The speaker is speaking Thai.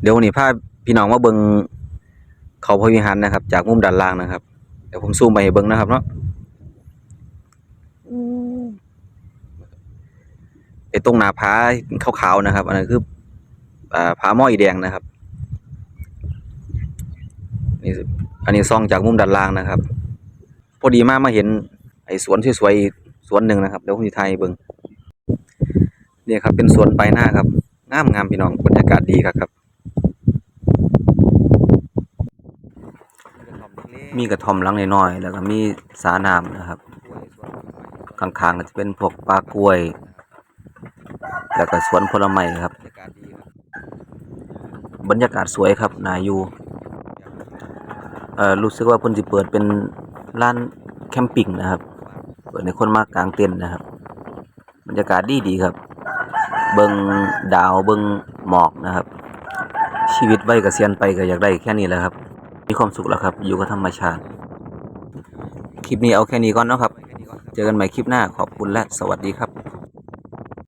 เดี๋ยววันนี้พาพี่น้องมาเบิ่งเขาพระวิหารนะครับ จากมุมด้านล่างนะครับ เดี๋ยวผมซูมไปให้เบิ่งนะครับเนาะไอ้ตรงหน้าผาขาวๆนะครับ อันนั้นคืออ่าผาหม้ออีแดงนะครับนี่สิอันนี้ซองจากมุมด้านล่างนะครับ พอดีมามาเห็น ไอ้สวนสวยๆอีกสวนหนึ่งนะครับเดี๋ยวผมจะถ่ายให้เบิ่งเนี่ยครับเป็นสวนไปหน้าครับงามงามๆพี่น้องบรรยากาศดีครับครับ มีกระท่อมหลังน้อยๆแล้วก็มีสาน้ำนะครับข้างๆก็จะเป็นพวกปลากล้วย แล้วก็สวนผลไม้ครับ บรรยากาศสวยครับนาอยู่เอ่อรู้สึกว่าเพิ่นสิเปิดเป็นร้านแคมปิ้งนะครับ เปิดให้คนมากลางเต็นท์นะครับ บรรยากาศดีดีๆครับ เบิ่งดาวเบิ่งหมอกนะครับ ชีวิตวัยเกษียณไปก็อยากได้แค่นี้แหละครับ มีความสุขแล้วครับ อยู่กับธรรมชาติ คลิปนี้เอาแค่นี้ก่อนนะครับ เจอกันใหม่คลิปหน้าขอบคุณและสวัสดีครับ